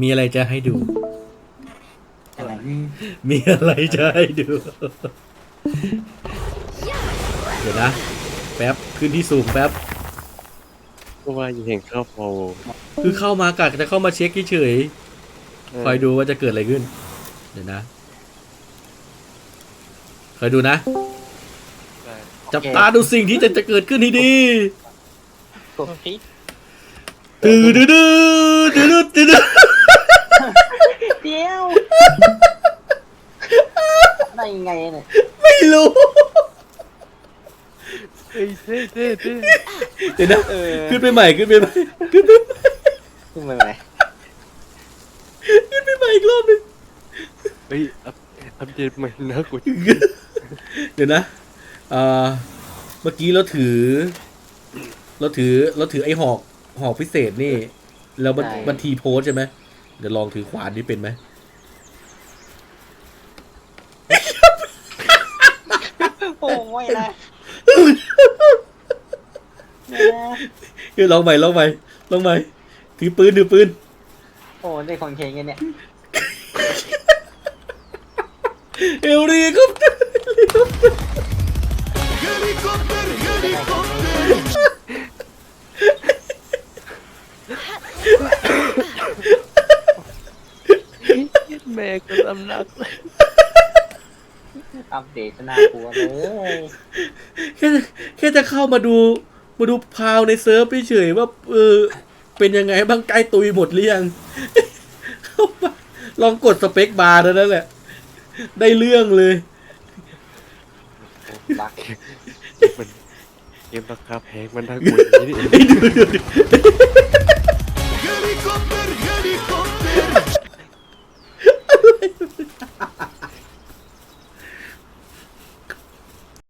มีอะไรจะให้ดู อะไรมีอะไรจะให้ดู เดี๋ยวนะ แป๊บ ขึ้นที่สูงแป๊บ ก็ว่าอยู่เห็นเข้าพอคือเข้ามากะจะเข้ามาเช็คเฉยๆคอยดูว่าจะเกิดอะไรขึ้น เดี๋ยวนะคอยดูนะได้จับตาดูสิ่งที่จะจะเกิดขึ้นให้ดีกดพลิกตื่นดื้อดื้อดื้อดื้อดื้อดื้อเดียว ได้ยังไงเนี่ยไม่รู้ เฮ้ยเท่เท่เท่ เดี๋ยวนะเออ ขึ้นไปใหม่ขึ้นไปใหม่ขึ้นไปใหม่ขึ้นมาไหมขึ้นไปใหม่อีกรอบหนึงเฮ้ยอัพอัปเดตใหม่นะกูเดี๋ยวนะอ่าเมื่อกี้เราถือ เราถือเราถือไอ้หอกหอกพิเศษนี่ แล้วมันมันทีโพสใช่ไหมเดี๋ยวลองถือขวานนี่เป็นไหม โอ้ไม่นะไม่นะเดี๋ยวลองใหม่ลองใหม่ลองใหม่ถือปืนถือปืน โอ้ได้ของเชงกันเนี่ยเอลรีครับเตอร์แม่ก็ตำหนักเลย อัปเดตน่ากลัวเลยแค่แค่จะเข้ามาดูมาดูพาวในเซิร์ฟเฉยๆว่าเออเป็นยังไงบ้างใกล้ตุยหมดหรือยังเข้ามาลองกดสเปคบาร์เท่านั้นแหละ ได้เรื่องเลยรักมันเกมราคาแพงมันน่ากลัวอย่างนี้นี่เองไอ้ดูดูดู